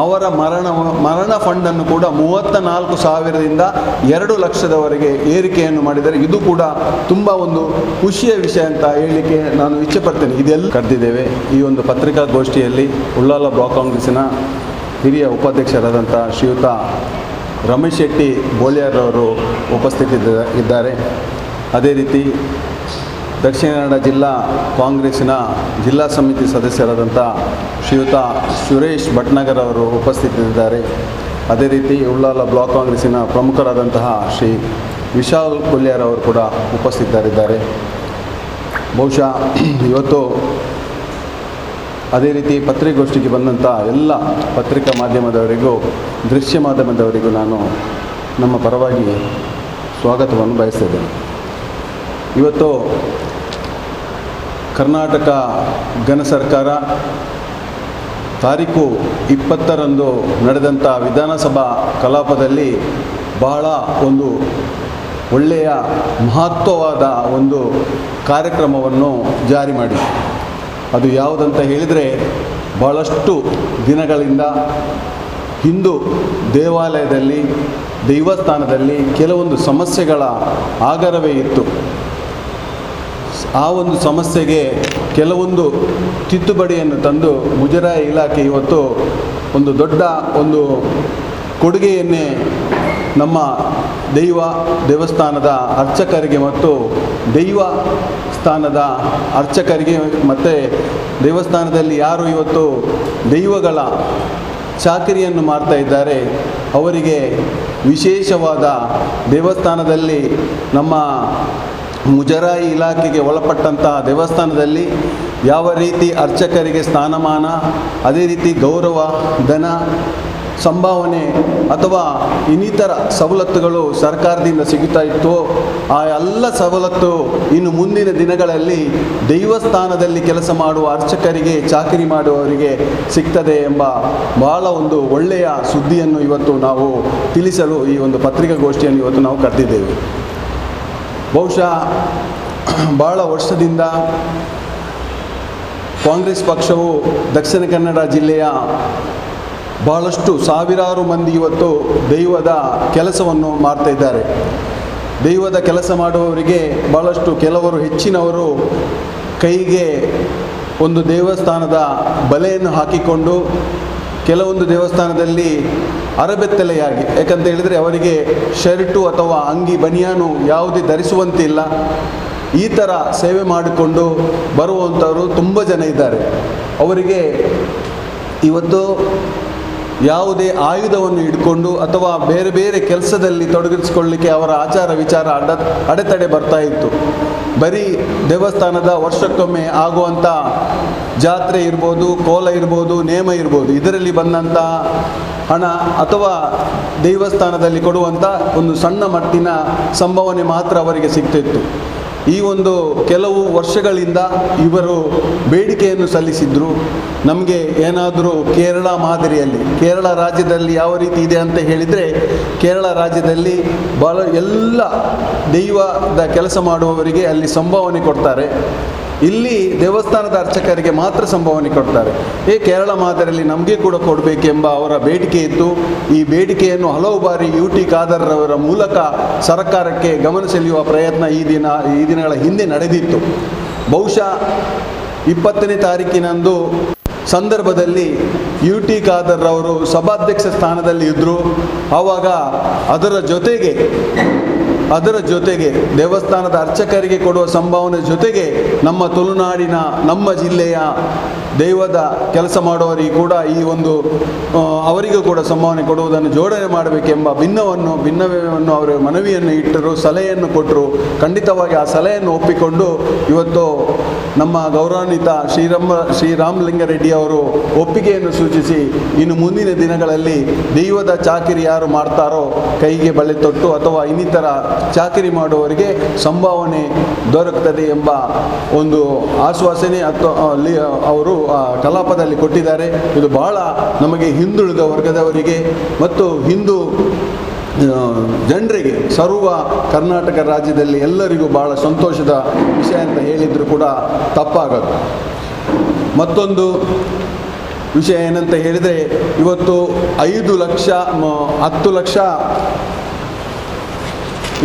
ಅವರ ಮರಣ ಮರಣ ಫಂಡನ್ನು ಕೂಡ ಮೂವತ್ತ ನಾಲ್ಕು ಸಾವಿರದಿಂದ ಎರಡು ಲಕ್ಷದವರೆಗೆ ಏರಿಕೆಯನ್ನು ಮಾಡಿದರೆ ಇದು ಕೂಡ ತುಂಬ ಒಂದು ಖುಷಿಯ ವಿಷಯ ಅಂತ ಹೇಳಲಿಕ್ಕೆ ನಾನು ಇಚ್ಛೆಪಡ್ತೇನೆ. ಇದೆಲ್ಲ ಕರೆದಿದ್ದೇವೆ. ಈ ಒಂದು ಪತ್ರಿಕಾಗೋಷ್ಠಿಯಲ್ಲಿ ಉಳ್ಳಾಲ ಬ್ಲಾಕ್ ಕಾಂಗ್ರೆಸ್ಸಿನ ಹಿರಿಯ ಉಪಾಧ್ಯಕ್ಷರಾದಂಥ ಶ್ರೀಯುತ ರಮೇಶ್ ಶೆಟ್ಟಿ ಬೋಲಿಯಾರವರು ಉಪಸ್ಥಿತಿ ಇದ್ದಾರೆ. ಅದೇ ರೀತಿ ದಕ್ಷಿಣ ಕನ್ನಡ ಜಿಲ್ಲಾ ಕಾಂಗ್ರೆಸ್ಸಿನ ಜಿಲ್ಲಾ ಸಮಿತಿ ಸದಸ್ಯರಾದಂಥ ಶ್ರೀಯುತ ಸುರೇಶ್ ಭಟ್ನಗರ್ ಅವರು ಉಪಸ್ಥಿತರಿದ್ದಾರೆ. ಅದೇ ರೀತಿ ಉಳ್ಳಾಲ ಬ್ಲಾಕ್ ಕಾಂಗ್ರೆಸ್ಸಿನ ಪ್ರಮುಖರಾದಂತಹ ಶ್ರೀ ವಿಶಾಲ್ ಕೊಲ್ಯಾರ್ ಅವರು ಕೂಡ ಉಪಸ್ಥಿತರಿದ್ದಾರೆ. ಬಹುಶಃ ಇವತ್ತು ಅದೇ ರೀತಿ ಪತ್ರಿಕಾಗೋಷ್ಠಿಗೆ ಬಂದಂಥ ಎಲ್ಲ ಪತ್ರಿಕಾ ಮಾಧ್ಯಮದವರಿಗೂ, ದೃಶ್ಯ ಮಾಧ್ಯಮದವರಿಗೂ ನಾನು ನಮ್ಮ ಪರವಾಗಿ ಸ್ವಾಗತವನ್ನು ಬಯಸ್ತಿದ್ದೇನೆ ಇವತ್ತು ಕರ್ನಾಟಕ ಘನ ಸರ್ಕಾರ ತಾರೀಕು ಇಪ್ಪತ್ತರಂದು ನಡೆದಂಥ ವಿಧಾನಸಭಾ ಕಲಾಪದಲ್ಲಿ ಬಹಳ ಒಂದು ಒಳ್ಳೆಯ ಮಹತ್ವವಾದ ಒಂದು ಕಾರ್ಯಕ್ರಮವನ್ನು ಜಾರಿ ಮಾಡಿ ಅದು ಯಾವುದಂತ ಹೇಳಿದರೆ ಭಾಳಷ್ಟು ದಿನಗಳಿಂದ ಹಿಂದೂ ದೇವಾಲಯದಲ್ಲಿ, ದೈವಸ್ಥಾನದಲ್ಲಿ ಕೆಲವೊಂದು ಸಮಸ್ಯೆಗಳ ಆಗರವೇ ಇತ್ತು. ಆ ಒಂದು ಸಮಸ್ಯೆಗೆ ಕೆಲವೊಂದು ತಿದ್ದುಪಡಿಯನ್ನು ತಂದು ಮುಜರಾಯಿ ಇಲಾಖೆ ಇವತ್ತು ಒಂದು ದೊಡ್ಡ ಒಂದು ಕೊಡುಗೆಯನ್ನೇ ನಮ್ಮ ದೈವ ದೇವಸ್ಥಾನದ ಅರ್ಚಕರಿಗೆ ಮತ್ತು ದೈವ ಸ್ಥಾನದ ಅರ್ಚಕರಿಗೆ ಮತ್ತು ದೇವಸ್ಥಾನದಲ್ಲಿ ಯಾರು ಇವತ್ತು ದೈವಗಳ ಚಾಕರಿಯನ್ನು ಮಾಡ್ತಾ ಇದ್ದಾರೆ, ಅವರಿಗೆ ವಿಶೇಷವಾದ ದೇವಸ್ಥಾನದಲ್ಲಿ ನಮ್ಮ ಮುಜರಾಯಿ ಇಲಾಖೆಗೆ ಒಳಪಟ್ಟಂತಹ ದೇವಸ್ಥಾನದಲ್ಲಿ ಯಾವ ರೀತಿ ಅರ್ಚಕರಿಗೆ ಸ್ಥಾನಮಾನ, ಅದೇ ರೀತಿ ಗೌರವ, ಧನ, ಸಂಭಾವನೆ ಅಥವಾ ಇನ್ನಿತರ ಸವಲತ್ತುಗಳು ಸರ್ಕಾರದಿಂದ ಸಿಗುತ್ತಾ ಇತ್ತು ಆ ಎಲ್ಲ ಸವಲತ್ತು ಇನ್ನು ಮುಂದಿನ ದಿನಗಳಲ್ಲಿ ದೈವಸ್ಥಾನದಲ್ಲಿ ಕೆಲಸ ಮಾಡುವ ಅರ್ಚಕರಿಗೆ, ಚಾಕರಿ ಮಾಡುವವರಿಗೆ ಸಿಗ್ತದೆ ಎಂಬ ಬಹಳ ಒಂದು ಒಳ್ಳೆಯ ಸುದ್ದಿಯನ್ನು ಇವತ್ತು ನಾವು ತಿಳಿಸಲು ಈ ಒಂದು ಪತ್ರಿಕಾಗೋಷ್ಠಿಯನ್ನು ಇವತ್ತು ನಾವು ಕರೆದಿದ್ದೇವೆ. ಬಹುಶಃ ಬಹಳ ವರ್ಷದಿಂದ ಕಾಂಗ್ರೆಸ್ ಪಕ್ಷವು ದಕ್ಷಿಣ ಕನ್ನಡ ಜಿಲ್ಲೆಯ ಬಹಳಷ್ಟು ಸಾವಿರಾರು ಮಂದಿ ಇವತ್ತು ದೈವದ ಕೆಲಸವನ್ನು ಮಾಡ್ತಾ ಇದ್ದಾರೆ. ದೈವದ ಕೆಲಸ ಮಾಡುವವರಿಗೆ ಬಹಳಷ್ಟು ಕೆಲವರು ಹೆಚ್ಚಿನವರು ಕೈಗೆ ಒಂದು ದೇವಸ್ಥಾನದ ಬಲೆಯನ್ನು ಹಾಕಿಕೊಂಡು ಕೆಲವೊಂದು ದೇವಸ್ಥಾನದಲ್ಲಿ ಅರಬೆತ್ತಲೆಯಾಗಿ. ಯಾಕಂತ ಹೇಳಿದರೆ ಅವರಿಗೆ ಶರ್ಟು ಅಥವಾ ಅಂಗಿ, ಬನಿಯಾನು ಯಾವುದೇ ಧರಿಸುವಂತಿಲ್ಲ. ಈ ಥರ ಸೇವೆ ಮಾಡಿಕೊಂಡು ಬರುವಂಥವರು ತುಂಬ ಜನ ಇದ್ದಾರೆ. ಅವರಿಗೆ ಇವತ್ತು ಯಾವುದೇ ಆಯುಧವನ್ನು ಹಿಡ್ಕೊಂಡು ಅಥವಾ ಬೇರೆ ಬೇರೆ ಕೆಲಸದಲ್ಲಿ ತೊಡಗಿಸಿಕೊಳ್ಳಲಿಕ್ಕೆ ಅವರ ಆಚಾರ ವಿಚಾರ ಅಡ, ಅಡೆತಡೆ ಬರ್ತಾ ಇತ್ತು. ಬರೀ ದೇವಸ್ಥಾನದ ವರ್ಷಕ್ಕೊಮ್ಮೆ ಆಗುವಂಥ ಜಾತ್ರೆ ಇರ್ಬೋದು, ಕೋಲ ಇರ್ಬೋದು, ನೇಮ ಇರ್ಬೋದು, ಇದರಲ್ಲಿ ಬಂದಂಥ ಹಣ ಅಥವಾ ದೇವಸ್ಥಾನದಲ್ಲಿ ಕೊಡುವಂಥ ಒಂದು ಸಣ್ಣ ಮಟ್ಟಿನ ಸಂಭಾವನೆ ಮಾತ್ರ ಅವರಿಗೆ ಸಿಗ್ತಿತ್ತು. ಈ ಒಂದು ಕೆಲವು ವರ್ಷಗಳಿಂದ ಇವರು ಬೇಡಿಕೆಯನ್ನು ಸಲ್ಲಿಸಿದ್ರು. ನಮಗೆ ಏನಾದರೂ ಕೇರಳ ಮಾದರಿಯಲ್ಲಿ, ಕೇರಳ ರಾಜ್ಯದಲ್ಲಿ ಯಾವ ರೀತಿ ಇದೆ ಅಂತ ಹೇಳಿದರೆ, ಕೇರಳ ರಾಜ್ಯದಲ್ಲಿ ಭಾಳ ಎಲ್ಲ ದೈವದ ಕೆಲಸ ಮಾಡುವವರಿಗೆ ಅಲ್ಲಿ ಸಂಭಾವನೆ ಕೊಡ್ತಾರೆ. ಇಲ್ಲಿ ದೇವಸ್ಥಾನದ ಅರ್ಚಕರಿಗೆ ಮಾತ್ರ ಸಂಭಾವನೆ ಕೊಡ್ತಾರೆ. ಏ, ಕೇರಳ ಮಾದರಿಯಲ್ಲಿ ನಮಗೆ ಕೂಡ ಕೊಡಬೇಕೆಂಬ ಅವರ ಬೇಡಿಕೆ ಇತ್ತು. ಈ ಬೇಡಿಕೆಯನ್ನು ಹಲವು ಬಾರಿ ಯು ಟಿ ಖಾದರ್ರವರ ಮೂಲಕ ಸರ್ಕಾರಕ್ಕೆ ಗಮನ ಸೆಳೆಯುವ ಪ್ರಯತ್ನ ಈ ದಿನ, ಈ ದಿನಗಳ ಹಿಂದೆ ನಡೆದಿತ್ತು. ಬಹುಶಃ ಇಪ್ಪತ್ತನೇ ತಾರೀಕಿನಂದು ಸಂದರ್ಭದಲ್ಲಿ ಯು ಟಿ ಖಾದರ್ ಅವರು ಸಭಾಧ್ಯಕ್ಷ ಸ್ಥಾನದಲ್ಲಿ ಇದ್ದರು ಆವಾಗ ಅದರ ಜೊತೆಗೆ ಅದರ ಜೊತೆಗೆ ದೇವಸ್ಥಾನದ ಅರ್ಚಕರಿಗೆ ಕೊಡುವ ಸಂಭಾವನೆ ಜೊತೆಗೆ ನಮ್ಮ ತುಳುನಾಡಿನ ನಮ್ಮ ಜಿಲ್ಲೆಯ ದೈವದ ಕೆಲಸ ಮಾಡುವವರಿಗೆ ಕೂಡ ಈ ಒಂದು ಅವರಿಗೂ ಕೂಡ ಸಂಭಾವನೆ ಕೊಡುವುದನ್ನು ಜೋಡಣೆ ಮಾಡಬೇಕೆಂಬ ಭಿನ್ನವನ್ನು ಭಿನ್ನವನ್ನು ಅವರು ಮನವಿಯನ್ನು ಇಟ್ಟರು, ಸಲಹೆಯನ್ನು ಕೊಟ್ಟರು. ಖಂಡಿತವಾಗಿ ಆ ಸಲಹೆಯನ್ನು ಒಪ್ಪಿಕೊಂಡು ಇವತ್ತು ನಮ್ಮ ಗೌರವಾನ್ವಿತ ಶ್ರೀರಾಮ ಶ್ರೀರಾಮಲಿಂಗಾರೆಡ್ಡಿ ಅವರು ಒಪ್ಪಿಗೆಯನ್ನು ಸೂಚಿಸಿ ಇನ್ನು ಮುಂದಿನ ದಿನಗಳಲ್ಲಿ ದೈವದ ಚಾಕರಿ ಯಾರು ಮಾಡ್ತಾರೋ ಕೈಗೆ ಬಳೆ ತೊಟ್ಟು ಅಥವಾ ಇನ್ನಿತರ ಚಾಕರಿ ಮಾಡುವವರಿಗೆ ಸಂಭಾವನೆ ದೊರಕುತ್ತದೆ ಎಂಬ ಒಂದು ಆಶ್ವಾಸನೆ ಅಥವಾ ಅವರು ಕಲಾಪದಲ್ಲಿ ಕೊಟ್ಟಿದ್ದಾರೆ. ಇದು ಬಹಳ ನಮಗೆ ಹಿಂದುಳಿದ ವರ್ಗದವರಿಗೆ ಮತ್ತು ಹಿಂದೂ ಜನರಿಗೆ ಸರ್ವ ಕರ್ನಾಟಕ ರಾಜ್ಯದಲ್ಲಿ ಎಲ್ಲರಿಗೂ ಬಹಳ ಸಂತೋಷದ ವಿಷಯ ಅಂತ ಹೇಳಿದರೂ ಕೂಡ ತಪ್ಪಾಗದು. ಮತ್ತೊಂದು ವಿಷಯ ಏನಂತ ಹೇಳಿದರೆ, ಇವತ್ತು ಐದು ಲಕ್ಷ ಹತ್ತು ಲಕ್ಷ,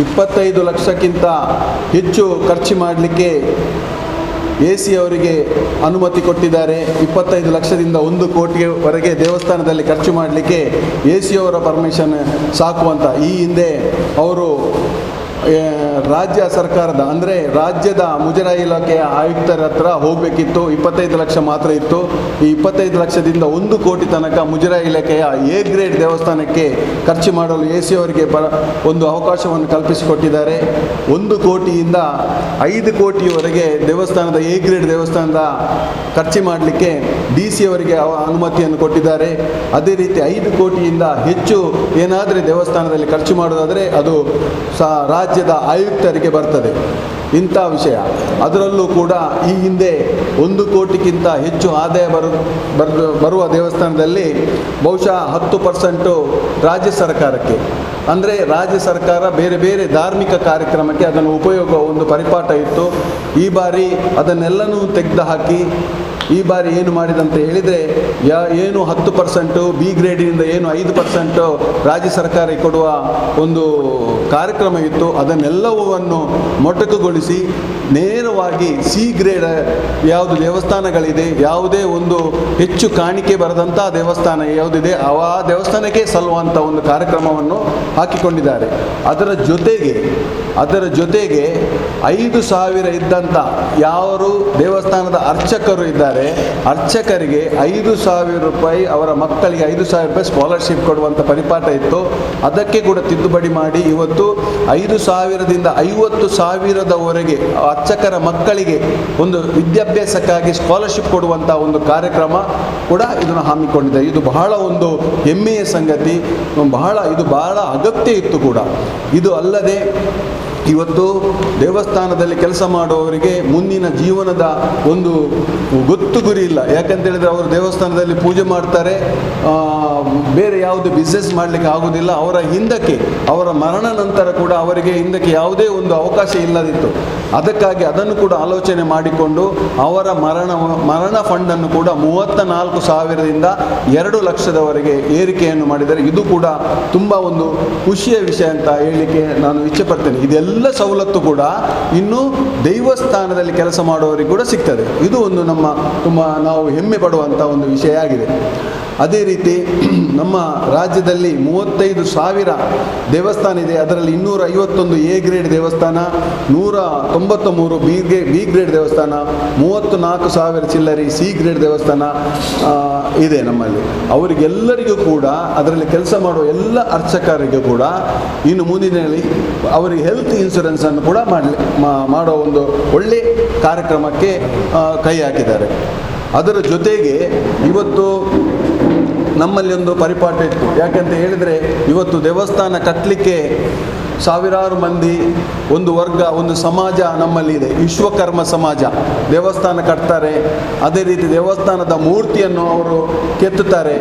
ಇಪ್ಪತ್ತೈದು ಲಕ್ಷಕ್ಕಿಂತ ಹೆಚ್ಚು ಖರ್ಚು ಮಾಡಲಿಕ್ಕೆ ಎ ಸಿ ಅವರಿಗೆ ಅನುಮತಿ ಕೊಟ್ಟಿದ್ದಾರೆ. ಇಪ್ಪತ್ತೈದು ಲಕ್ಷದಿಂದ ಒಂದು ಕೋಟಿವರೆಗೆ ದೇವಸ್ಥಾನದಲ್ಲಿ ಖರ್ಚು ಮಾಡಲಿಕ್ಕೆ ಎ ಸಿ ಅವರ ಪರ್ಮಿಷನ್ ಸಾಕು ಅಂತ ಈ ಹಿಂದೆ ಅವರು ರಾಜ್ಯ ಸರ್ಕಾರದ, ಅಂದರೆ ರಾಜ್ಯದ ಮುಜರಾಯಿ ಇಲಾಖೆಯ ಆಯುಕ್ತರ ಹತ್ರ ಹೋಗಬೇಕಿತ್ತು, ಇಪ್ಪತ್ತೈದು ಲಕ್ಷ ಮಾತ್ರ ಇತ್ತು. ಈ ಇಪ್ಪತ್ತೈದು ಲಕ್ಷದಿಂದ ಒಂದು ಕೋಟಿ ತನಕ ಮುಜರಾಯಿ ಇಲಾಖೆಯ ಎ ಗ್ರೇಡ್ ದೇವಸ್ಥಾನಕ್ಕೆ ಖರ್ಚು ಮಾಡಲು ಎ ಸಿ ಅವರಿಗೆ ಬರ ಒಂದು ಅವಕಾಶವನ್ನು ಕಲ್ಪಿಸಿಕೊಟ್ಟಿದ್ದಾರೆ. ಒಂದು ಕೋಟಿಯಿಂದ ಐದು ಕೋಟಿಯವರೆಗೆ ದೇವಸ್ಥಾನದ ಎ ಗ್ರೇಡ್ ದೇವಸ್ಥಾನದ ಖರ್ಚು ಮಾಡಲಿಕ್ಕೆ ಡಿ ಸಿ ಅವರಿಗೆ ಅವ- ಅನುಮತಿಯನ್ನು ಕೊಟ್ಟಿದ್ದಾರೆ. ಅದೇ ರೀತಿ ಐದು ಕೋಟಿಯಿಂದ ಹೆಚ್ಚು ಏನಾದರೆ ದೇವಸ್ಥಾನದಲ್ಲಿ ಖರ್ಚು ಮಾಡೋದಾದರೆ ಅದು ಸಹ ರಾಜ್ಯದ ಆಯುಕ್ತರಿಗೆ ಬರ್ತದೆ. ಇಂಥ ವಿಷಯ. ಅದರಲ್ಲೂ ಕೂಡ ಈ ಹಿಂದೆ ಒಂದು ಕೋಟಿಗಿಂತ ಹೆಚ್ಚು ಆದಾಯ ಬರು, ಬರು- ಬರುವ ದೇವಸ್ಥಾನದಲ್ಲಿ ಬಹುಶಃ ಹತ್ತು ಪರ್ಸೆಂಟು ರಾಜ್ಯ ಸರ್ಕಾರಕ್ಕೆ. ಅಂದರೆ ರಾಜ್ಯ ಸರ್ಕಾರ ಬೇರೆ ಬೇರೆ ಧಾರ್ಮಿಕ ಕಾರ್ಯಕ್ರಮಕ್ಕೆ ಅದನ್ನು ಉಪಯೋಗ ಒಂದು ಪರಿಪಾಠ ಇತ್ತು ಈ ಬಾರಿ ಅದನ್ನೆಲ್ಲನೂ ತೆಗೆದುಹಾಕಿ ಈ ಬಾರಿ ಏನು ಮಾಡಿದಂತ ಹೇಳಿದರೆ, ಯಾ, ಏನು ಹತ್ತು ಪರ್ಸೆಂಟು ಬಿ ಗ್ರೇಡಿನಿಂದ ಏನು ಐದು ಪರ್ಸೆಂಟು ರಾಜ್ಯ ಸರ್ಕಾರ ಕೊಡುವ ಒಂದು ಕಾರ್ಯಕ್ರಮ ಇತ್ತು. ಅದನ್ನೆಲ್ಲವನ್ನು ಮೊಟಕುಗೊಳಿಸಿ ನೇರವಾಗಿ ಸಿ ಗ್ರೇಡ್ ಯಾವುದು ದೇವಸ್ಥಾನಗಳಿದೆ, ಯಾವುದೇ ಒಂದು ಹೆಚ್ಚು ಕಾಣಿಕೆ ಬರದಂಥ ದೇವಸ್ಥಾನ ಯಾವುದಿದೆ ಆ ದೇವಸ್ಥಾನಕ್ಕೆ ಸಲ್ಲುವಂಥ ಒಂದು ಕಾರ್ಯಕ್ರಮವನ್ನು ಹಾಕಿಕೊಂಡಿದ್ದಾರೆ. ಅದರ ಜೊತೆಗೆ ಅದರ ಜೊತೆಗೆ ಐದು ಸಾವಿರ ಇದ್ದಂಥ ಯಾರು ದೇವಸ್ಥಾನದ ಅರ್ಚಕರು ಇದ್ದಾರೆ, ಅರ್ಚಕರಿಗೆ ಐದು ಸಾವಿರ ರೂಪಾಯಿ, ಅವರ ಮಕ್ಕಳಿಗೆ ಐದು ಸಾವಿರ ರೂಪಾಯಿ ಸ್ಕಾಲರ್ಶಿಪ್ ಕೊಡುವಂಥ ಪರಿಪಾಠ ಇತ್ತು. ಅದಕ್ಕೆ ಕೂಡ ತಿದ್ದುಪಡಿ ಮಾಡಿ ಇವತ್ತು ಐದು ಸಾವಿರದಿಂದ ಐವತ್ತು ಸಾವಿರದವರೆಗೆ ಅರ್ಚಕರ ಮಕ್ಕಳಿಗೆ ಒಂದು ವಿದ್ಯಾಭ್ಯಾಸಕ್ಕಾಗಿ ಸ್ಕಾಲರ್ಶಿಪ್ ಕೊಡುವಂಥ ಒಂದು ಕಾರ್ಯಕ್ರಮ ಕೂಡ ಇದನ್ನು ಹಮ್ಮಿಕೊಂಡಿದೆ. ಇದು ಬಹಳ ಒಂದು ಹೆಮ್ಮೆಯ ಸಂಗತಿ, ಬಹಳ, ಇದು ಬಹಳ ಅಗತ್ಯ ಇತ್ತು ಕೂಡ. ಇದು ಅಲ್ಲದೆ ಇವತ್ತು ದೇವಸ್ಥಾನದಲ್ಲಿ ಕೆಲಸ ಮಾಡುವವರಿಗೆ ಮುಂದಿನ ಜೀವನದ ಒಂದು ಗೊತ್ತು ಗುರಿ ಇಲ್ಲ. ಯಾಕಂತ ಹೇಳಿದ್ರೆ ಅವರು ದೇವಸ್ಥಾನದಲ್ಲಿ ಪೂಜೆ ಮಾಡ್ತಾರೆ ಬೇರೆ ಯಾವುದು ಬಿಸ್ನೆಸ್ ಮಾಡಲಿಕ್ಕೆ ಆಗೋದಿಲ್ಲ. ಅವರ ಹಿಂದಕ್ಕೆ ಅವರ ಮರಣ ನಂತರ ಕೂಡ ಅವರಿಗೆ ಹಿಂದಕ್ಕೆ ಯಾವುದೇ ಒಂದು ಅವಕಾಶ ಇಲ್ಲದಿತ್ತು. ಅದಕ್ಕಾಗಿ ಅದನ್ನು ಕೂಡ ಆಲೋಚನೆ ಮಾಡಿಕೊಂಡು ಅವರ ಮರಣ ಮರಣ ಫಂಡನ್ನು ಕೂಡ ಮೂವತ್ತ ನಾಲ್ಕು ಸಾವಿರದಿಂದ ಎರಡು ಲಕ್ಷದವರೆಗೆ ಏರಿಕೆಯನ್ನು ಮಾಡಿದರೆ ಇದು ಕೂಡ ತುಂಬ ಒಂದು ಖುಷಿಯ ವಿಷಯ ಅಂತ ಹೇಳಲಿಕ್ಕೆ ನಾನು ಇಚ್ಛೆ ಪಡ್ತೇನೆ ಇದೆಲ್ಲ ಸವಲತ್ತು ಕೂಡ ಇನ್ನು ದೈವಸ್ಥಾನದಲ್ಲಿ ಕೆಲಸ ಮಾಡುವವರಿಗೆ ಕೂಡ ಸಿಗ್ತದೆ. ಇದು ಒಂದು ನಮ್ಮ ತುಂಬ ನಾವು ಹೆಮ್ಮೆ ಪಡುವಂಥ ಒಂದು ವಿಷಯ ಆಗಿದೆ. ಅದೇ ರೀತಿ ನಮ್ಮ ರಾಜ್ಯದಲ್ಲಿ ಮೂವತ್ತೈದು ಸಾವಿರ ದೇವಸ್ಥಾನ ಇದೆ. ಅದರಲ್ಲಿ ಇನ್ನೂರ ಐವತ್ತೊಂದು ಎ ಗ್ರೇಡ್ ದೇವಸ್ಥಾನ ನೂರ ತೊಂಬತ್ತ ಮೂರು ಬಿ ಗ್ರೇ ಬಿ ಗ್ರೇಡ್ ದೇವಸ್ಥಾನ ಮೂವತ್ತು ನಾಲ್ಕು ಸಾವಿರ ಚಿಲ್ಲರಿ ಸಿ ಗ್ರೇಡ್ ದೇವಸ್ಥಾನ ಇದೆ ನಮ್ಮಲ್ಲಿ. ಅವರಿಗೆಲ್ಲರಿಗೂ ಕೂಡ ಅದರಲ್ಲಿ ಕೆಲಸ ಮಾಡುವ ಎಲ್ಲ ಅರ್ಚಕರಿಗೂ ಕೂಡ ಇನ್ನು ಮುಂದಿನಲ್ಲಿ ಅವರಿಗೆ ಹೆಲ್ತ್ ಇನ್ಶೂರೆನ್ಸನ್ನು ಕೂಡ ಮಾಡಲಿ ಮಾಡೋ ಒಂದು ಒಳ್ಳೆ ಕಾರ್ಯಕ್ರಮಕ್ಕೆ ಕೈ ಹಾಕಿದ್ದಾರೆ. ಅದರ ಜೊತೆಗೆ ಇವತ್ತು ನಮ್ಮಲ್ಲಿ ಒಂದು ಪರಿಪಾಠ ಇತ್ತು. ಯಾಕಂತ ಹೇಳಿದರೆ ಇವತ್ತು ದೇವಸ್ಥಾನ ಕಟ್ಟಲಿಕ್ಕೆ ಸಾವಿರಾರು ಮಂದಿ ಒಂದು ವರ್ಗ, ಒಂದು ಸಮಾಜ ನಮ್ಮಲ್ಲಿ ಇದೆ ವಿಶ್ವಕರ್ಮ ಸಮಾಜ. ದೇವಸ್ಥಾನ ಕಟ್ತಾರೆ. ಅದೇ ರೀತಿ ದೇವಸ್ಥಾನದ ಮೂರ್ತಿಯನ್ನು ಅವರು ಕೆತ್ತುತ್ತಾರೆ.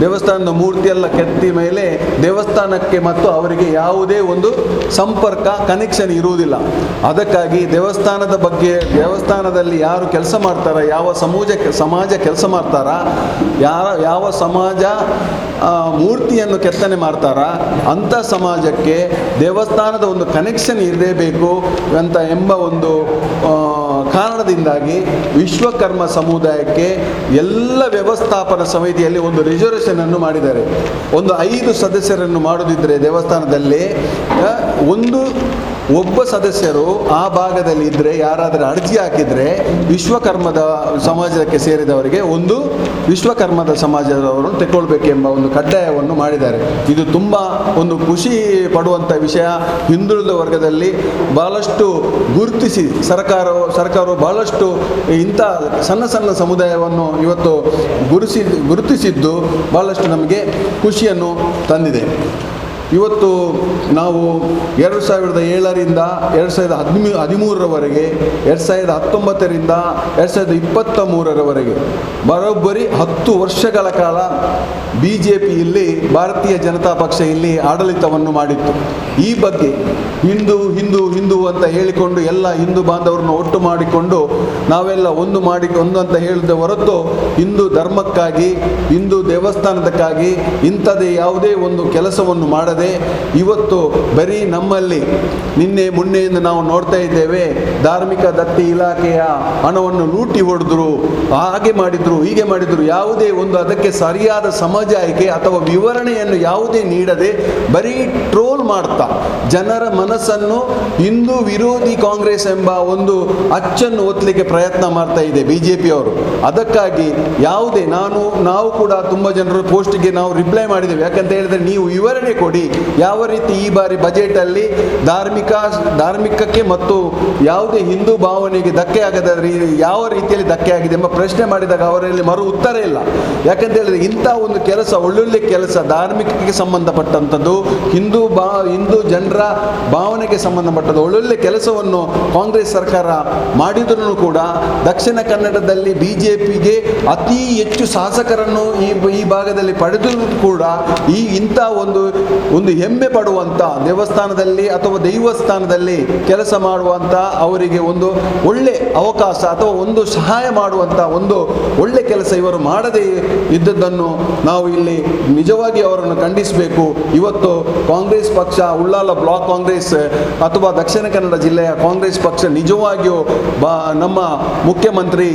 ದೇವಸ್ಥಾನದ ಮೂರ್ತಿಯೆಲ್ಲ ಕೆತ್ತಿ ಮೇಲೆ ದೇವಸ್ಥಾನಕ್ಕೆ ಮತ್ತು ಅವರಿಗೆ ಯಾವುದೇ ಒಂದು ಸಂಪರ್ಕ ಕನೆಕ್ಷನ್ ಇರುವುದಿಲ್ಲ. ಅದಕ್ಕಾಗಿ ದೇವಸ್ಥಾನದ ಬಗ್ಗೆ, ದೇವಸ್ಥಾನದಲ್ಲಿ ಯಾರು ಕೆಲಸ ಮಾಡ್ತಾರ, ಯಾವ ಸಮೂಜ, ಸಮಾಜ ಕೆಲಸ ಮಾಡ್ತಾರ, ಯಾರ, ಯಾವ ಸಮಾಜ ಮೂರ್ತಿಯನ್ನು ಕೆತ್ತನೆ ಮಾಡ್ತಾರ, ಅಂಥ ಸಮಾಜಕ್ಕೆ ದೇವಸ್ಥಾನದ ಒಂದು ಕನೆಕ್ಷನ್ ಇರಲೇಬೇಕು ಅಂತ ಎಂಬ ಒಂದು ಕಾರಣದಿಂದಾಗಿ ವಿಶ್ವಕರ್ಮ ಸಮುದಾಯಕ್ಕೆ ಎಲ್ಲ ವ್ಯವಸ್ಥಾಪನ ಸಮಿತಿಯಲ್ಲಿ ಒಂದು ರಿಸರ್ವೇಷನ್ ಅನ್ನು ಮಾಡಿದ್ದಾರೆ. ಒಂದು ಐದು ಸದಸ್ಯರನ್ನು ಮಾಡೋದಿದ್ದರೆ ದೇವಸ್ಥಾನದಲ್ಲಿ ಒಂದು ಒಬ್ಬ ಸದಸ್ಯರು ಆ ಭಾಗದಲ್ಲಿ ಇದ್ದರೆ ಯಾರಾದರೂ ಅರ್ಜಿ ಹಾಕಿದರೆ ವಿಶ್ವಕರ್ಮದ ಸಮಾಜಕ್ಕೆ ಸೇರಿದವರಿಗೆ ಒಂದು ವಿಶ್ವಕರ್ಮದ ಸಮಾಜದವರನ್ನು ತೆಕ್ಕೊಳ್ಬೇಕೆಂಬ ಒಂದು ಕಡ್ಡಾಯವನ್ನು ಮಾಡಿದ್ದಾರೆ. ಇದು ತುಂಬ ಒಂದು ಖುಷಿ ಪಡುವಂಥ ವಿಷಯ. ಹಿಂದುಳಿದ ವರ್ಗದಲ್ಲಿ ಬಹಳಷ್ಟು ಗುರುತಿಸಿ ಸರ್ಕಾರ, ಸರ್ಕಾರವು ಬಹಳಷ್ಟು ಇಂಥ ಸಣ್ಣ ಸಣ್ಣ ಸಮುದಾಯವನ್ನು ಇವತ್ತು ಗುರುಸಿ, ಗುರುತಿಸಿದ್ದು ಬಹಳಷ್ಟು ನಮಗೆ ಖುಷಿಯನ್ನು ತಂದಿದೆ. ಇವತ್ತು ನಾವು ಎರಡು ಸಾವಿರದ ಏಳರಿಂದ ಎರಡು ಸಾವಿರದ ಹದಿಮೂ, ಹದಿಮೂರರವರೆಗೆ, ಎರಡು ಸಾವಿರದ ಹತ್ತೊಂಬತ್ತರಿಂದ ಎರಡು ಸಾವಿರದ ಇಪ್ಪತ್ತ ಮೂರರವರೆಗೆ ಬರೋಬ್ಬರಿ ಹತ್ತು ವರ್ಷಗಳ ಕಾಲ ಬಿ ಜೆ ಪಿ ಇಲ್ಲಿ ಭಾರತೀಯ ಜನತಾ ಪಕ್ಷ ಇಲ್ಲಿ ಆಡಳಿತವನ್ನು ಮಾಡಿತ್ತು. ಈ ಬಗ್ಗೆ ಹಿಂದೂ ಹಿಂದೂ ಹಿಂದೂ ಅಂತ ಹೇಳಿಕೊಂಡು ಎಲ್ಲ ಹಿಂದೂ ಬಾಂಧವರನ್ನು ಒಟ್ಟು ಮಾಡಿಕೊಂಡು ನಾವೆಲ್ಲ ಒಂದು ಮಾಡಿ, ಒಂದು ಅಂತ ಹೇಳಿದ ಹೊರತು ಹಿಂದೂ ಧರ್ಮಕ್ಕಾಗಿ, ಹಿಂದೂ ದೇವಸ್ಥಾನದಕ್ಕಾಗಿ ಇಂಥದೇ ಯಾವುದೇ ಒಂದು ಕೆಲಸವನ್ನು ಮಾಡದೆ ಇವತ್ತು ಬರೀ ನಮ್ಮಲ್ಲಿ ನಿನ್ನೆ ಮೊನ್ನೆಯಿಂದ ನಾವು ನೋಡ್ತಾ ಇದ್ದೇವೆ ಧಾರ್ಮಿಕ ದತ್ತಿ ಇಲಾಖೆಯ ಹಣವನ್ನು ಲೂಟಿ ಹೊಡೆದ್ರು, ಹಾಗೆ ಮಾಡಿದ್ರು, ಹೀಗೆ ಮಾಡಿದ್ರು, ಯಾವುದೇ ಒಂದು ಅದಕ್ಕೆ ಸರಿಯಾದ ಸಮಾಜ ಆಯ್ಕೆ ಅಥವಾ ವಿವರಣೆಯನ್ನು ಯಾವುದೇ ನೀಡದೆ ಬರೀ ಟ್ರೋಲ್ ಮಾಡ್ತಾ, ಜನರ ಮನಸ್ಸನ್ನು ಹಿಂದೂ ವಿರೋಧಿ ಕಾಂಗ್ರೆಸ್ ಎಂಬ ಒಂದು ಅಚ್ಚನ್ನು ಒತ್ತಲಿಕ್ಕೆ ಪ್ರಯತ್ನ ಮಾಡ್ತಾ ಇದೆ ಬಿ ಜೆ ಅದಕ್ಕಾಗಿ ಯಾವುದೇ, ನಾನು, ನಾವು ಕೂಡ ತುಂಬ ಜನರು ಪೋಸ್ಟ್ಗೆ ನಾವು ರಿಪ್ಲೈ ಮಾಡಿದ್ದೇವೆ. ಯಾಕಂತ ಹೇಳಿದ್ರೆ ನೀವು ವಿವರಣೆ ಕೊಡಿ ಯಾವ ರೀತಿ ಈ ಬಾರಿ ಬಜೆಟಲ್ಲಿ ಧಾರ್ಮಿಕ, ಧಾರ್ಮಿಕಕ್ಕೆ ಮತ್ತು ಯಾವುದೇ ಹಿಂದೂ ಭಾವನೆಗೆ ಧಕ್ಕೆ ಆಗದ ಯಾವ ರೀತಿಯಲ್ಲಿ ಧಕ್ಕೆ ಆಗಿದೆ ಎಂಬ ಪ್ರಶ್ನೆ ಮಾಡಿದಾಗ ಅವರಲ್ಲಿ ಮರು ಉತ್ತರ ಇಲ್ಲ. ಯಾಕಂತ ಹೇಳಿದ್ರೆ ಇಂಥ ಒಂದು ಕೆಲಸ, ಒಳ್ಳೊಳ್ಳೆ ಕೆಲಸ ಧಾರ್ಮಿಕಕ್ಕೆ ಸಂಬಂಧಪಟ್ಟಂಥದ್ದು, ಹಿಂದೂ ಬಾ, ಹಿಂದೂ ಜನರ ಭಾವನೆಗೆ ಸಂಬಂಧಪಟ್ಟದ್ದು, ಒಳ್ಳೊಳ್ಳೆ ಕೆಲಸವನ್ನು ಕಾಂಗ್ರೆಸ್ ಸರ್ಕಾರ ಮಾಡಿದ್ರು ಕೂಡ ದಕ್ಷಿಣ ಕನ್ನಡದಲ್ಲಿ ಬಿ ಜೆ ಪಿಗೆ ಅತಿ ಹೆಚ್ಚು ಶಾಸಕರನ್ನು ಈ ಈ ಭಾಗದಲ್ಲಿ ಪಡೆದರೂ ಕೂಡ ಈ ಇಂಥ ಒಂದು ಒಂದು ಹೆಮ್ಮೆ ಪಡುವಂಥ ದೇವಸ್ಥಾನದಲ್ಲಿ ಅಥವಾ ದೈವಸ್ಥಾನದಲ್ಲಿ ಕೆಲಸ ಮಾಡುವಂಥ ಅವರಿಗೆ ಒಂದು ಒಳ್ಳೆ ಅವಕಾಶ ಅಥವಾ ಒಂದು ಸಹಾಯ ಮಾಡುವಂಥ ಒಂದು ಒಳ್ಳೆ ಕೆಲಸ ಇವರು ಮಾಡದೇ ಇದ್ದದ್ದನ್ನು ನಾವು ಇಲ್ಲಿ ನಿಜವಾಗಿ ಅವರನ್ನು ಖಂಡಿಸಬೇಕು. ಇವತ್ತು ಕಾಂಗ್ರೆಸ್ ಪಕ್ಷ, ಉಳ್ಳಾಲ ಬ್ಲಾಕ್ ಕಾಂಗ್ರೆಸ್ ಅಥವಾ ದಕ್ಷಿಣ ಕನ್ನಡ ಜಿಲ್ಲೆಯ ಕಾಂಗ್ರೆಸ್ ಪಕ್ಷ ನಿಜವಾಗಿಯೂ ಬಾ, ನಮ್ಮ ಮುಖ್ಯಮಂತ್ರಿ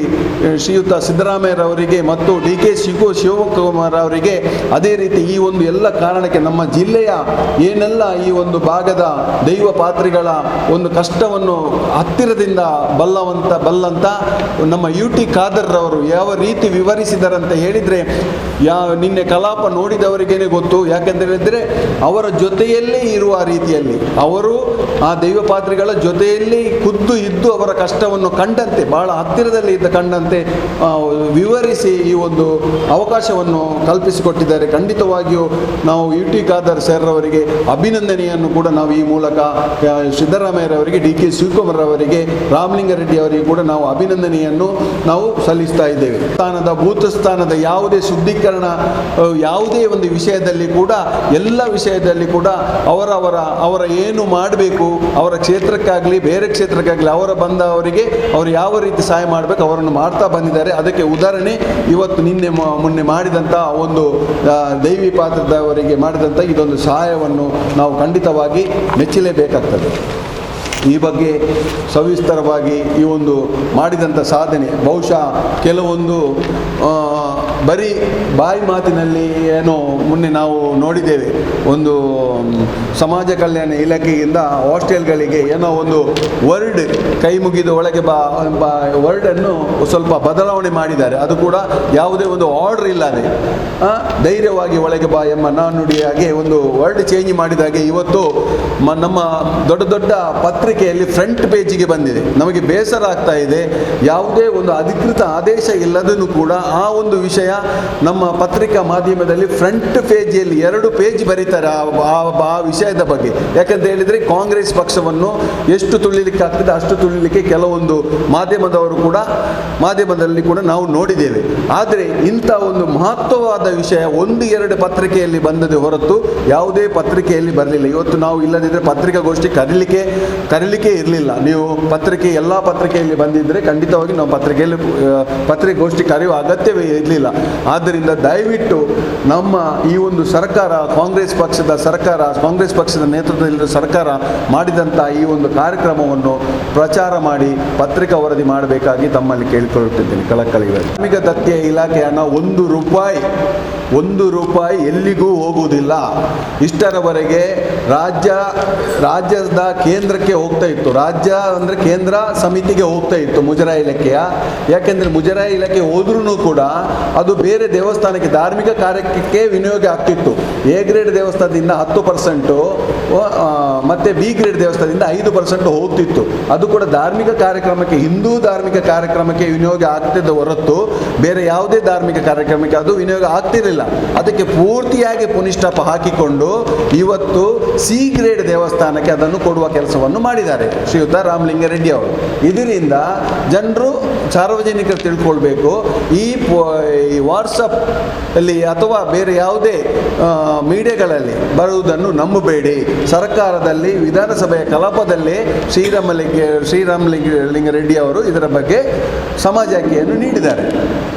ಶ್ರೀಯುತ ಸಿದ್ದರಾಮಯ್ಯರವರಿಗೆ ಮತ್ತು ಡಿ ಕೆ ಶಿವ ಶಿವಕುಮಾರ್ ಅವರಿಗೆ ಅದೇ ರೀತಿ ಈ ಒಂದು ಎಲ್ಲ ಕಾರಣಕ್ಕೆ ನಮ್ಮ ಜಿಲ್ಲೆಯ ಏನೆಲ್ಲ ಈ ಒಂದು ಭಾಗದ ದೈವ ಪಾತ್ರಿಗಳ ಒಂದು ಕಷ್ಟವನ್ನು ಹತ್ತಿರದಿಂದ ಬಲ್ಲವಂತ ಬಲ್ಲಂತ ನಮ್ಮ ಯು ಟಿ ಖಾದರ್ರವರು ಯಾವ ರೀತಿ ವಿವರಿಸಿದರಂತ ಹೇಳಿದರೆ, ಯಾ ನಿನ್ನೆ ಕಲಾಪ ನೋಡಿದವರಿಗೇನೆ ಗೊತ್ತು. ಯಾಕೆಂತ ಹೇಳಿದರೆ, ಅವರ ಜೊತೆಯಲ್ಲೇ ಇರುವ ರೀತಿಯಲ್ಲಿ, ಅವರು ಆ ದೈವ ಪಾತ್ರಿಗಳ ಜೊತೆಯಲ್ಲಿ ಖುದ್ದು ಇದ್ದು ಅವರ ಕಷ್ಟವನ್ನು ಕಂಡಂತೆ, ಬಹಳ ಹತ್ತಿರದಲ್ಲಿ ಇದ್ದ ಕಂಡಂತೆ ವಿವರಿಸಿ ಈ ಒಂದು ಅವಕಾಶವನ್ನು ಕಲ್ಪಿಸಿಕೊಟ್ಟಿದ್ದಾರೆ. ಖಂಡಿತವಾಗಿಯೂ ನಾವು ಯು ಟಿ ಖಾದರ್ ಸರ್ ಅವರಿಗೆ ಅಭಿನಂದನೆಯನ್ನು ಕೂಡ ನಾವು ಈ ಮೂಲಕ ಸಿದ್ದರಾಮಯ್ಯರವರಿಗೆ, ಡಿ ಕೆ ಶಿವಕುಮಾರ್ರವರಿಗೆ, ರಾಮಲಿಂಗಾರೆಡ್ಡಿ ಅವರಿಗೆ ಕೂಡ ನಾವು ಅಭಿನಂದನೆಯನ್ನು ನಾವು ಸಲ್ಲಿಸ್ತಾ ಇದ್ದೇವೆ. ಸ್ಥಾನದ ಭೂತ ಸ್ಥಾನದ ಯಾವುದೇ ಶುದ್ಧೀಕರಣ ಯಾವುದೇ ಒಂದು ವಿಷಯದಲ್ಲಿ ಕೂಡ, ಎಲ್ಲ ವಿಷಯದಲ್ಲಿ ಕೂಡ ಅವರವರ ಅವರ ಏನು ಮಾಡಬೇಕು, ಅವರ ಕ್ಷೇತ್ರಕ್ಕಾಗಲಿ, ಬೇರೆ ಕ್ಷೇತ್ರಕ್ಕಾಗಲಿ, ಅವರ ಬಂದ ಅವರಿಗೆ ಅವರು ಯಾವ ರೀತಿ ಸಹಾಯ ಮಾಡಬೇಕು, ಅವರನ್ನು ಮಾಡ್ತಾ ಬಂದಿದ್ದಾರೆ. ಅದಕ್ಕೆ ಉದಾಹರಣೆ, ಇವತ್ತು ನಿನ್ನೆ ಮೊನ್ನೆ ಮಾಡಿದಂಥ ಒಂದು ದೈವಿ ಪಾತ್ರದವರಿಗೆ ಮಾಡಿದಂಥ ಇದೊಂದು ಸಹಾಯವನ್ನು ನಾವು ಖಂಡಿತವಾಗಿ ಮೆಚ್ಚಲೇಬೇಕಾಗ್ತದೆ. ಈ ಬಗ್ಗೆ ಸವಿಸ್ತಾರವಾಗಿ ಈ ಒಂದು ಮಾಡಿದಂಥ ಸಾಧನೆ. ಬಹುಶಃ ಕೆಲವೊಂದು ಬರೀ ಬಾಯಿ ಮಾತಿನಲ್ಲಿ ಏನೋ ಮೊನ್ನೆ ನಾವು ನೋಡಿದ್ದೇವೆ. ಒಂದು ಸಮಾಜ ಕಲ್ಯಾಣ ಇಲಾಖೆಯಿಂದ ಹಾಸ್ಟೆಲ್ಗಳಿಗೆ ಏನೋ ಒಂದು ವರ್ಡ್ ಕೈ ಮುಗಿದು ಒಳಗೆ ಬಾ ಎಂಬ ವರ್ಡನ್ನು ಸ್ವಲ್ಪ ಬದಲಾವಣೆ ಮಾಡಿದ್ದಾರೆ. ಅದು ಕೂಡ ಯಾವುದೇ ಒಂದು ಆರ್ಡರ್ ಇಲ್ಲದೆ ಧೈರ್ಯವಾಗಿ ಒಳಗೆ ಬಾ ಎಂಬ ನಾನುಡಿಯಾಗಿ ಒಂದು ವರ್ಡ್ ಚೇಂಜ್ ಮಾಡಿದಾಗೆ ಇವತ್ತು ನಮ್ಮ ದೊಡ್ಡ ದೊಡ್ಡ ಪತ್ರಿಕೆಯಲ್ಲಿ ಫ್ರಂಟ್ ಪೇಜಿಗೆ ಬಂದಿದೆ. ನಮಗೆ ಬೇಸರ ಆಗ್ತಾ ಇದೆ. ಯಾವುದೇ ಒಂದು ಅಧಿಕೃತ ಆದೇಶ ಇಲ್ಲದನ್ನು ಕೂಡ ಆ ಒಂದು ವಿಷಯ ನಮ್ಮ ಪತ್ರಿಕಾ ಮಾಧ್ಯಮದಲ್ಲಿ ಫ್ರಂಟ್ ಪೇಜಿಯಲ್ಲಿ ಎರಡು ಪೇಜ್ ಬರೀತಾರೆ ಆ ವಿಷಯದ ಬಗ್ಗೆ. ಯಾಕಂತ ಹೇಳಿದ್ರೆ ಕಾಂಗ್ರೆಸ್ ಪಕ್ಷವನ್ನು ಎಷ್ಟು ತುಳಿಲಿಕ್ಕೆ ಆಗ್ತದೆ ಅಷ್ಟು ತುಳಿಲಿಕ್ಕೆ ಕೆಲವೊಂದು ಮಾಧ್ಯಮದವರು ಕೂಡ ಮಾಧ್ಯಮದಲ್ಲಿ ಕೂಡ ನಾವು ನೋಡಿದ್ದೇವೆ. ಆದರೆ ಇಂಥ ಒಂದು ಮಹತ್ವವಾದ ವಿಷಯ ಒಂದು ಎರಡು ಪತ್ರಿಕೆಯಲ್ಲಿ ಬಂದದೆ ಹೊರತು ಯಾವುದೇ ಪತ್ರಿಕೆಯಲ್ಲಿ ಬರಲಿಲ್ಲ. ಇವತ್ತು ನಾವು ಇಲ್ಲದಿದ್ದರೆ ಪತ್ರಿಕಾಗೋಷ್ಠಿ ಕರೀಲಿಕ್ಕೆ ಕರೀಲಿಕ್ಕೆ ಇರಲಿಲ್ಲ. ನೀವು ಪತ್ರಿಕೆ, ಎಲ್ಲ ಪತ್ರಿಕೆಯಲ್ಲಿ ಬಂದಿದ್ದರೆ ಖಂಡಿತವಾಗಿ ನಾವು ಪತ್ರಿಕೆಯಲ್ಲಿ ಪತ್ರಿಕೆಗೋಷ್ಠಿ ಕರೆಯುವ ಅಗತ್ಯವೇ ಇರಲಿಲ್ಲ. ಆದ್ದರಿಂದ ದಯವಿಟ್ಟು ನಮ್ಮ ಈ ಒಂದು ಸರ್ಕಾರ, ಕಾಂಗ್ರೆಸ್ ಪಕ್ಷದ ಸರ್ಕಾರ, ಕಾಂಗ್ರೆಸ್ ಪಕ್ಷದ ನೇತೃತ್ವದಲ್ಲಿರುವ ಸರ್ಕಾರ ಮಾಡಿದಂಥ ಈ ಒಂದು ಕಾರ್ಯಕ್ರಮವನ್ನು ಪ್ರಚಾರ ಮಾಡಿ ಪತ್ರಿಕಾ ವರದಿ ಮಾಡಬೇಕಾಗಿ ತಮ್ಮಲ್ಲಿ ಕೇಳಿಕೊಳ್ಳುತ್ತಿದ್ದೇನೆ. ಕಳಕಳಿಗಳಲ್ಲಿ ಧಾರ್ಮಿಕ ದತ್ತಿಯ ಇಲಾಖೆ ಹಣ ಒಂದು ರೂಪಾಯಿ ಒಂದು ರೂಪಾಯಿ ಎಲ್ಲಿಗೂ ಹೋಗುವುದಿಲ್ಲ. ಇಷ್ಟರವರೆಗೆ ರಾಜ್ಯ, ರಾಜ್ಯದ ಕೇಂದ್ರಕ್ಕೆ ಹೋಗ್ತಾ ಇತ್ತು. ರಾಜ್ಯ ಅಂದರೆ ಕೇಂದ್ರ ಸಮಿತಿಗೆ ಹೋಗ್ತಾ ಇತ್ತು ಮುಜರಾಯಿ ಇಲಾಖೆಯ. ಯಾಕೆಂದರೆ ಮುಜರಾಯಿ ಇಲಾಖೆ ಹೋದ್ರೂ ಕೂಡ ಅದು ಬೇರೆ ದೇವಸ್ಥಾನಕ್ಕೆ ಧಾರ್ಮಿಕ ಕಾರ್ಯಕ್ಕೆ ವಿನಿಯೋಗ ಆಗ್ತಿತ್ತು. ಎ ಗ್ರೇಡ್ ದೇವಸ್ಥಾನದಿಂದ ಹತ್ತು ಪರ್ಸೆಂಟು ಮತ್ತು ಬಿ ಗ್ರೇಡ್ ದೇವಸ್ಥಾನದಿಂದ ಐದು ಪರ್ಸೆಂಟ್ ಹೋಗ್ತಿತ್ತು. ಅದು ಕೂಡ ಧಾರ್ಮಿಕ ಕಾರ್ಯಕ್ರಮಕ್ಕೆ, ಹಿಂದೂ ಧಾರ್ಮಿಕ ಕಾರ್ಯಕ್ರಮಕ್ಕೆ ವಿನಿಯೋಗ ಆಗ್ತಿದ್ದ ಹೊರತು ಬೇರೆ ಯಾವುದೇ ಧಾರ್ಮಿಕ ಕಾರ್ಯಕ್ರಮಕ್ಕೆ ಅದು ವಿನಿಯೋಗ ಆಗ್ತಿರಲಿಲ್ಲ. ಅದಕ್ಕೆ ಪೂರ್ತಿಯಾಗಿ ಪುನಿಷ್ಠಾಪ ಹಾಕಿಕೊಂಡು ಇವತ್ತು ಸಿ ಗ್ರೇಡ್ ದೇವಸ್ಥಾನಕ್ಕೆ ಅದನ್ನು ಕೊಡುವ ಕೆಲಸವನ್ನು ಮಾಡಿದ್ದಾರೆ. ಶ್ರೀಯುತ ರಾಮಲಿಂಗ ರೆಡ್ಡಿ ಅವರು. ಇದರಿಂದ ಜನರು ಸಾರ್ವಜನಿಕರು ತಿಳ್ಕೊಳ್ಬೇಕು. ಈ ವಾಟ್ಸಪ್ ಅಲ್ಲಿ ಅಥವಾ ಬೇರೆ ಯಾವುದೇ ಮೀಡಿಯಾಗಳಲ್ಲಿ ಬರುವುದನ್ನು ನಂಬಬೇಡಿ. ಸರ್ಕಾರದಲ್ಲಿ, ವಿಧಾನಸಭೆಯ ಕಲಾಪದಲ್ಲಿ ಶ್ರೀರಾಮಲಿಂಗ ಶ್ರೀರಾಮಲಿಂಗ ಲಿಂಗರೆಡ್ಡಿ ಅವರು ಇದರ ಬಗ್ಗೆ ಸಮಾಜಕ್ಕೆಯನ್ನು ನೀಡಿದ್ದಾರೆ.